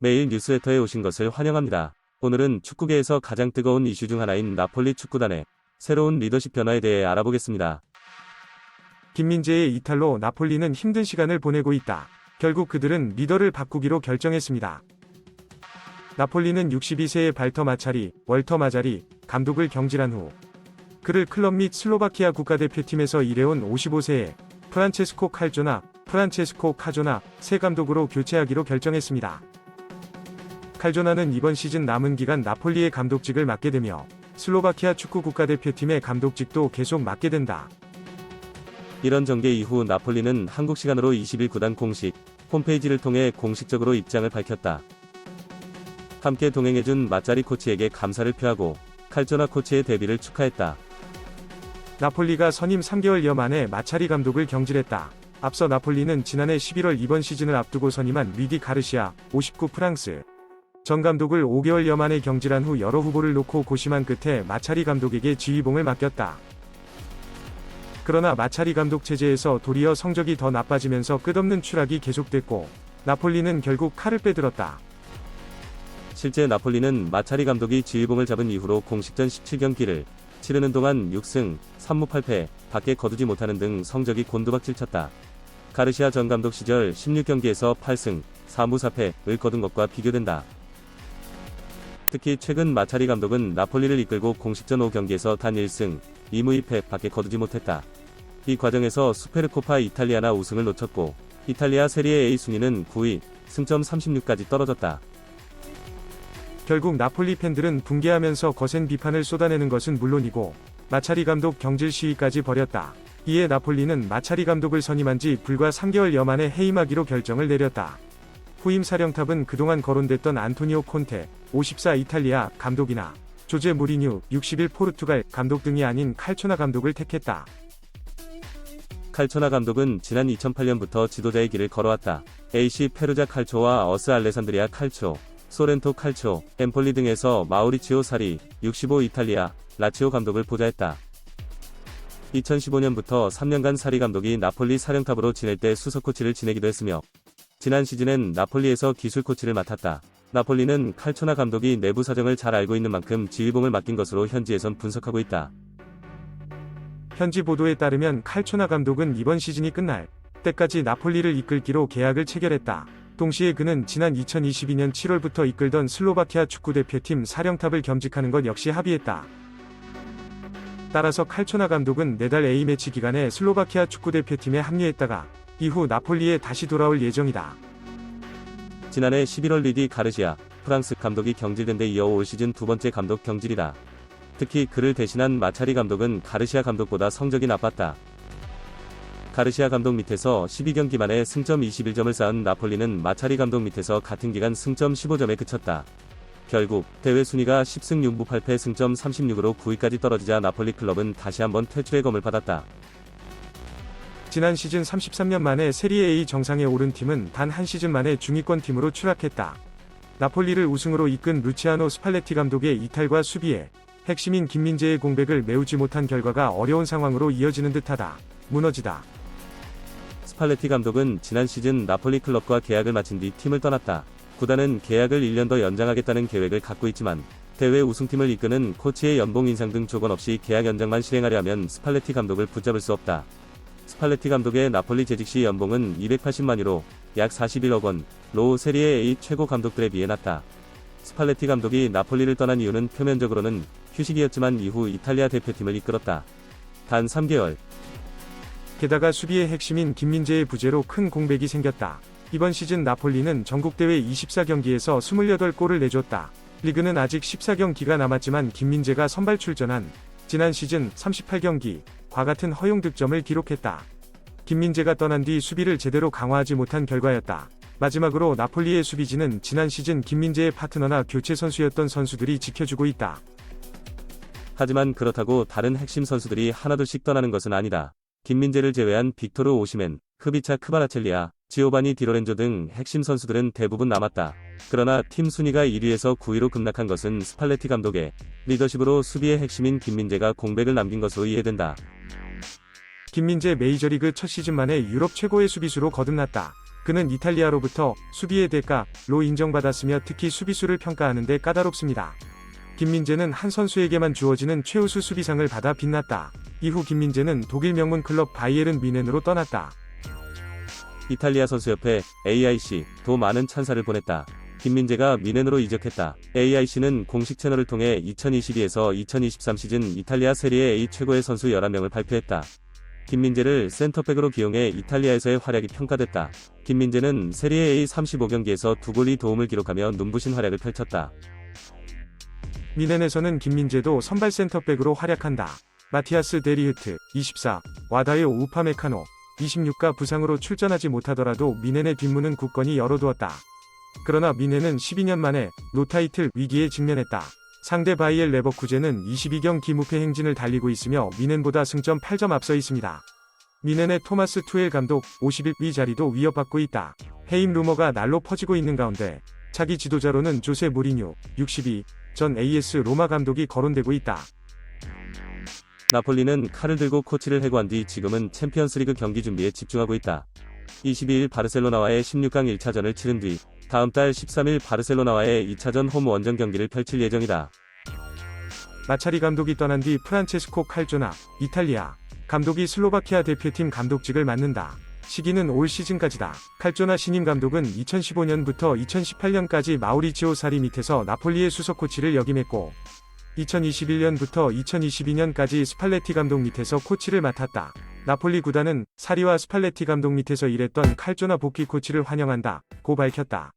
매일 뉴스레터에 오신 것을 환영합니다. 오늘은 축구계에서 가장 뜨거운 이슈 중 하나인 나폴리 축구단의 새로운 리더십 변화에 대해 알아보겠습니다. 김민재의 이탈로 나폴리는 힘든 시간을 보내고 있다. 결국 그들은 리더를 바꾸기로 결정했습니다. 나폴리는 62세의 발터 마차리, 월터 마자리 감독을 경질한 후 그를 클럽 및 슬로바키아 국가대표팀에서 일해온 55세의 프란체스코 칼조나, 프란체스코 카조나 새 감독으로 교체하기로 결정했습니다. 칼조나는 이번 시즌 남은 기간 나폴리의 감독직을 맡게 되며 슬로바키아 축구 국가대표팀의 감독직도 계속 맡게 된다. 이런 전개 이후 나폴리는 한국 시간으로 20일 구단 공식 홈페이지를 통해 공식적으로 입장을 밝혔다. 함께 동행해준 마짜리 코치에게 감사를 표하고 칼조나 코치의 데뷔를 축하했다. 나폴리가 선임 3개월여 만에 마차리 감독을 경질했다. 앞서 나폴리는 지난해 11월 이번 시즌을 앞두고 선임한 리디 가르시아, 59 프랑스. 전 감독을 5개월여 만에 경질한 후 여러 후보를 놓고 고심한 끝에 마차리 감독에게 지휘봉을 맡겼다. 그러나 마차리 감독 체제에서 도리어 성적이 더 나빠지면서 끝없는 추락이 계속됐고, 나폴리는 결국 칼을 빼들었다. 실제 나폴리는 마차리 감독이 지휘봉을 잡은 이후로 공식전 17경기를 치르는 동안 6승, 3무 8패, 밖에 거두지 못하는 등 성적이 곤두박질쳤다. 가르시아 전 감독 시절 16경기에서 8승, 4무 4패를 거둔 것과 비교된다. 특히 최근 마차리 감독은 나폴리를 이끌고 공식전 5경기에서 단 1승, 2무 2패 밖에 거두지 못했다. 이 과정에서 수페르코파 이탈리아나 우승을 놓쳤고, 이탈리아 세리에 A 순위는 9위, 승점 36까지 떨어졌다. 결국 나폴리 팬들은 붕괴하면서 거센 비판을 쏟아내는 것은 물론이고 마차리 감독 경질 시위까지 벌였다. 이에 나폴리는 마차리 감독을 선임한 지 불과 3개월여 만에 해임하기로 결정을 내렸다. 후임 사령탑은 그동안 거론됐던 안토니오 콘테, 54 이탈리아 감독이나 조제 무리뉴, 61 포르투갈 감독 등이 아닌 칼초나 감독을 택했다. 칼초나 감독은 지난 2008년부터 지도자의 길을 걸어왔다. AC 페루자 칼초와 어스 알레산드리아 칼초, 소렌토 칼초, 엠폴리 등에서 마우리치오 사리, 65 이탈리아, 라치오 감독을 보좌했다. 2015년부터 3년간 사리 감독이 나폴리 사령탑으로 지낼 때 수석 코치를 지내기도 했으며 지난 시즌엔 나폴리에서 기술 코치를 맡았다. 나폴리는 칼초나 감독이 내부 사정을 잘 알고 있는 만큼 지휘봉을 맡긴 것으로 현지에선 분석하고 있다. 현지 보도에 따르면 칼초나 감독은 이번 시즌이 끝날 때까지 나폴리를 이끌 기로 계약을 체결했다. 동시에 그는 지난 2022년 7월부터 이끌던 슬로바키아 축구대표팀 사령탑을 겸직하는 것 역시 합의했다. 따라서 칼초나 감독은 내달 A매치 기간에 슬로바키아 축구대표팀에 합류했다가 이후 나폴리에 다시 돌아올 예정이다. 지난해 11월 리디 가르시아, 프랑스 감독이 경질된 데 이어 올 시즌 두 번째 감독 경질이다. 특히 그를 대신한 마차리 감독은 가르시아 감독보다 성적이 나빴다. 가르시아 감독 밑에서 12경기 만에 승점 21점을 쌓은 나폴리는 마차리 감독 밑에서 같은 기간 승점 15점에 그쳤다. 결국 대회 순위가 10승 6무 8패 승점 36으로 9위까지 떨어지자 나폴리 클럽은 다시 한번 퇴출의 검을 받았다. 지난 시즌 33년 만에 세리에 A 정상에 오른 팀은 단 한 시즌 만에 중위권 팀으로 추락했다. 나폴리를 우승으로 이끈 루치아노 스팔레티 감독의 이탈과 수비에 핵심인 김민재의 공백을 메우지 못한 결과가 어려운 상황으로 이어지는 듯하다. 무너지다. 스팔레티 감독은 지난 시즌 나폴리 클럽과 계약을 마친 뒤 팀을 떠났다. 구단은 계약을 1년 더 연장하겠다는 계획을 갖고 있지만 대회 우승팀을 이끄는 코치의 연봉 인상 등 조건 없이 계약 연장만 실행하려 하면 스팔레티 감독을 붙잡을 수 없다. 스팔레티 감독의 나폴리 재직 시 연봉은 280만 유로, 약 41억 원, 로 세리에 A 최고 감독들에 비해 낮다. 스팔레티 감독이 나폴리를 떠난 이유는 표면적으로는 휴식이었지만 이후 이탈리아 대표팀을 이끌었다. 단 3개월, 게다가 수비의 핵심인 김민재의 부재로 큰 공백이 생겼다. 이번 시즌 나폴리는 전국대회 24경기에서 28골을 내줬다. 리그는 아직 14경기가 남았지만 김민재가 선발 출전한 지난 시즌 38경기 과 같은 허용 득점을 기록했다. 김민재가 떠난 뒤 수비를 제대로 강화하지 못한 결과였다. 마지막으로 나폴리의 수비진은 지난 시즌 김민재의 파트너나 교체 선수였던 선수들이 지켜주고 있다. 하지만 그렇다고 다른 핵심 선수들이 하나둘씩 떠나는 것은 아니다. 김민재를 제외한 빅토르 오시멘, 크비차 크바라첼리아, 지오바니 디로렌조 등 핵심 선수들은 대부분 남았다. 그러나 팀 순위가 1위에서 9위로 급락한 것은 스팔레티 감독의 리더십으로 수비의 핵심인 김민재가 공백을 남긴 것으로 이해된다. 김민재 메이저리그 첫 시즌 만에 유럽 최고의 수비수로 거듭났다. 그는 이탈리아로부터 수비의 대가로 인정받았으며 특히 수비수를 평가하는 데 까다롭습니다. 김민재는 한 선수에게만 주어지는 최우수 수비상을 받아 빛났다. 이후 김민재는 독일 명문 클럽 바이에른 미넨으로 떠났다. 이탈리아 선수협회 AIC도 많은 찬사를 보냈다. 김민재가 미넨으로 이적했다. AIC는 공식 채널을 통해 2022에서 2023 시즌 이탈리아 세리에 A 최고의 선수 11명을 발표했다. 김민재를 센터백으로 기용해 이탈리아에서의 활약이 평가됐다. 김민재는 세리에 A 35경기에서 두 골이 도움을 기록하며 눈부신 활약을 펼쳤다. 미넨에서는 김민재도 선발 센터백으로 활약한다. 마티아스 데리흐트 24, 와다요 우파메카노 26가 부상으로 출전하지 못하더라도 미넨의 뒷문은 굳건히 열어두었다. 그러나 미넨은 12년 만에 노타이틀 위기에 직면했다. 상대 바이엘 레버쿠젠은 22경 기 무패 행진을 달리고 있으며 미넨보다 승점 8점 앞서 있습니다. 미넨의 토마스 투엘 감독 51위 자리도 위협받고 있다. 해임 루머가 날로 퍼지고 있는 가운데 차기 지도자로는 조세 무리뉴 62, 전 AS 로마 감독이 거론되고 있다. 나폴리는 칼을 들고 코치를 해고한 뒤 지금은 챔피언스리그 경기 준비에 집중하고 있다. 22일 바르셀로나와의 16강 1차전을 치른 뒤 다음 달 13일 바르셀로나와의 2차전 홈 원정 경기를 펼칠 예정이다. 마차리 감독이 떠난 뒤 프란체스코 칼조나 이탈리아 감독이 슬로바키아 대표팀 감독직을 맡는다. 시기는 올 시즌까지다. 칼조나 신임 감독은 2015년부터 2018년까지 마우리치오 사리 밑에서 나폴리의 수석 코치를 역임했고 2021년부터 2022년까지 스팔레티 감독 밑에서 코치를 맡았다. 나폴리 구단은 사리와 스팔레티 감독 밑에서 일했던 칼조나 복귀 코치를 환영한다. 고 밝혔다.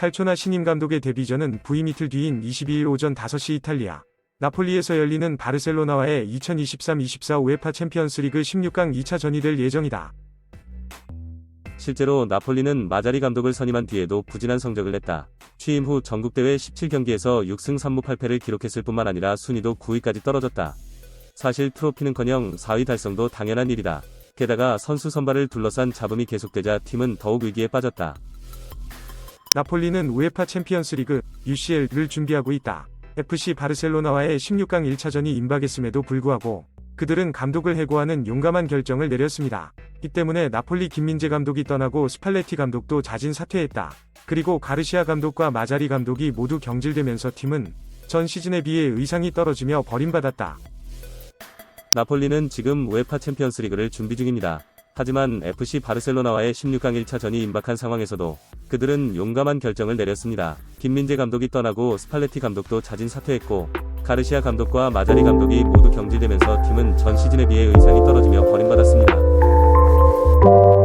칼조나 신임 감독의 데뷔전은 부임 이틀 뒤인 22일 오전 5시 이탈리아. 나폴리에서 열리는 바르셀로나와의 2023-24 우에파 챔피언스리그 16강 2차전이 될 예정이다. 실제로 나폴리는 마자리 감독을 선임한 뒤에도 부진한 성적을 냈다. 취임 후 전국대회 17경기에서 6승 3무 8패를 기록했을 뿐만 아니라 순위도 9위까지 떨어졌다. 사실 트로피는커녕 4위 달성도 당연한 일이다. 게다가 선수 선발을 둘러싼 잡음이 계속되자 팀은 더욱 위기에 빠졌다. 나폴리는 우에파 챔피언스리그 UCL을 준비하고 있다. FC 바르셀로나와의 16강 1차전이 임박했음에도 불구하고 그들은 감독을 해고하는 용감한 결정을 내렸습니다. 이 때문에 나폴리 김민재 감독이 떠나고 스팔레티 감독도 자진 사퇴했다. 그리고 가르시아 감독과 마자리 감독이 모두 경질되면서 팀은 전 시즌에 비해 의상이 떨어지며 버림받았다. 나폴리는 지금 우에파 챔피언스리그를 준비 중입니다. 하지만 FC 바르셀로나와의 16강 1차전이 임박한 상황에서도 그들은 용감한 결정을 내렸습니다. 김민재 감독이 떠나고 스팔레티 감독도 자진 사퇴했고 가르시아 감독과 마자리 감독이 모두 경질되면서 팀은 전 시즌에 비해 의상이 떨어지며 버림받았습니다.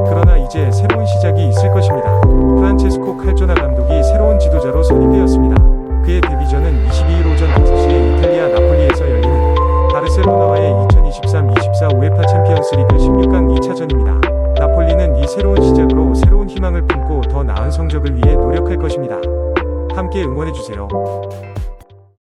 그러나 이제 새로운 시작이 있을 것입니다. 프란체스코 칼조나 감독이 새로운 지도자로 선임되었습니다. 그의 데뷔전은 22 새로운 시작으로 새로운 희망을 품고 더 나은 성적을 위해 노력할 것입니다. 함께 응원해주세요.